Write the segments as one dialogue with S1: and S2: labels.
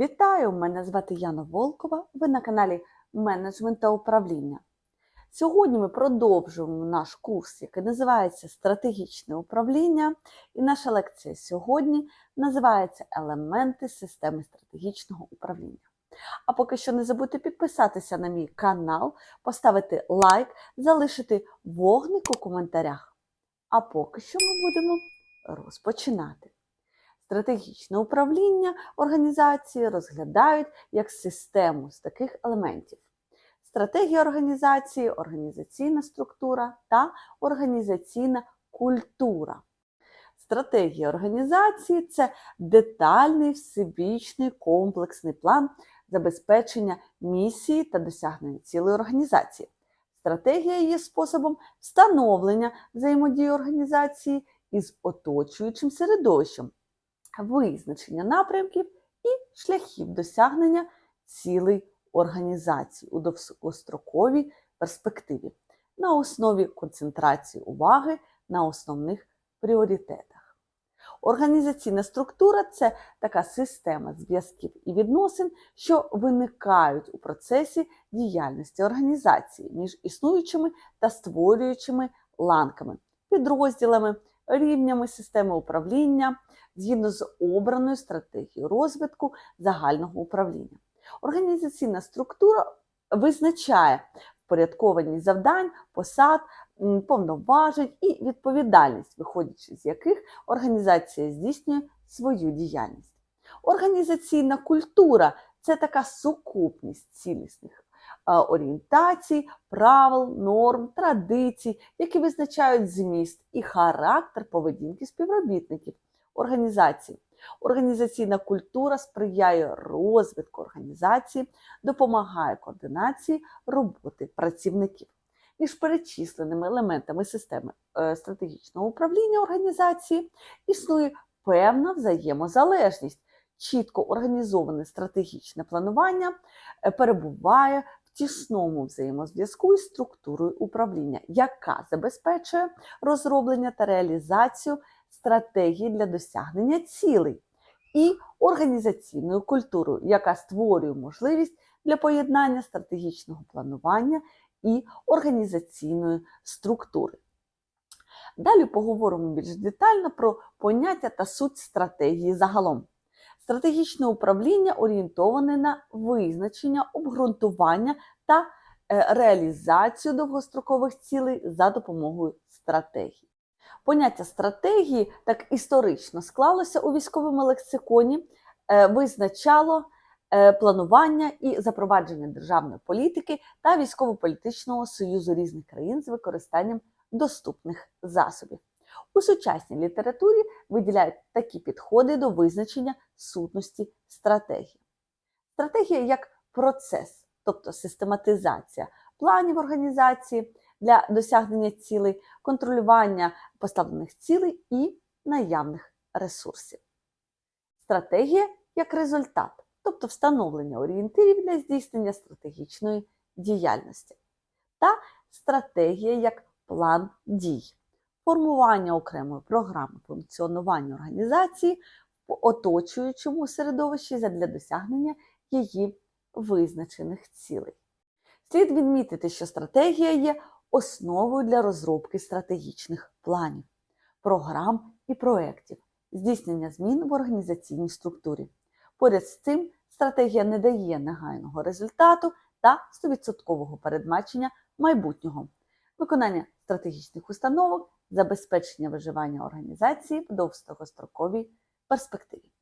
S1: Вітаю! Мене звати Яна Волкова. Ви на каналі Менеджмент та управління. Сьогодні ми продовжуємо наш курс, який називається Стратегічне управління. І наша лекція сьогодні називається Елементи системи стратегічного управління. А поки що не забудьте підписатися на мій канал, поставити лайк, залишити вогник у коментарях. А поки що ми будемо розпочинати. Стратегічне управління організації розглядають як систему з таких елементів: стратегія організації, організаційна структура та організаційна культура. Стратегія організації це детальний всебічний комплексний план забезпечення місії та досягнення цілої організації. Стратегія є способом встановлення взаємодії організації із оточуючим середовищем, визначення напрямків і шляхів досягнення цілей організації у довгостроковій перспективі на основі концентрації уваги на основних пріоритетах. Організаційна структура це така система зв'язків і відносин, що виникають у процесі діяльності організації між існуючими та створюючими ланками, підрозділами, рівнями системи управління згідно з обраною стратегією розвитку загального управління. Організаційна структура визначає впорядкованість завдань, посад, повноважень і відповідальність, виходячи з яких організація здійснює свою діяльність. Організаційна культура це така сукупність цілісних орієнтацій, правил, норм, традицій, які визначають зміст і характер поведінки співробітників організації. Організаційна культура сприяє розвитку організації, допомагає координації роботи працівників. Між перечисленими елементами системи е, стратегічного управління організації існує певна взаємозалежність. Чітко організоване стратегічне планування е, перебуває тісному взаємозв'язку із структурою управління, яка забезпечує розроблення та реалізацію стратегії для досягнення цілей, і організаційною культурою, яка створює можливість для поєднання стратегічного планування і організаційної структури. Далі поговоримо більш детально про поняття та суть стратегії загалом. Стратегічне управління орієнтоване на визначення, обґрунтування та е, реалізацію довгострокових цілей за допомогою стратегії. Поняття стратегії так історично склалося у військовому лексиконі, е, визначало е, планування і запровадження державної політики та військово-політичного союзу різних країн з використанням доступних засобів. У сучасній літературі виділяють такі підходи до визначення сутності стратегії. Стратегія як процес, тобто систематизація планів організації для досягнення цілей, контролювання поставлених цілей і наявних ресурсів. Стратегія як результат, тобто встановлення орієнтирів для здійснення стратегічної діяльності. Та стратегія як план дій, формування окремої програми функціонування організації в оточуючому середовищі для досягнення її визначених цілей. Слід відмітити, що стратегія є основою для розробки стратегічних планів, програм і проєктів, здійснення змін в організаційній структурі. Поряд з цим стратегія не дає негайного результату та 100% передбачення майбутнього, виконання стратегічних установок, забезпечення виживання організації в довгостроковій перспективі.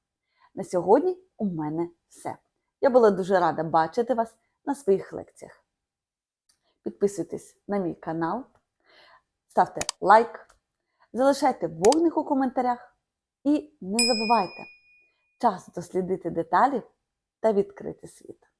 S1: На сьогодні у мене все. Я була дуже рада бачити вас на своїх лекціях. Підписуйтесь на мій канал, ставте лайк, залишайте вогник у коментарях і не забувайте час дослідити деталі та відкрити світ.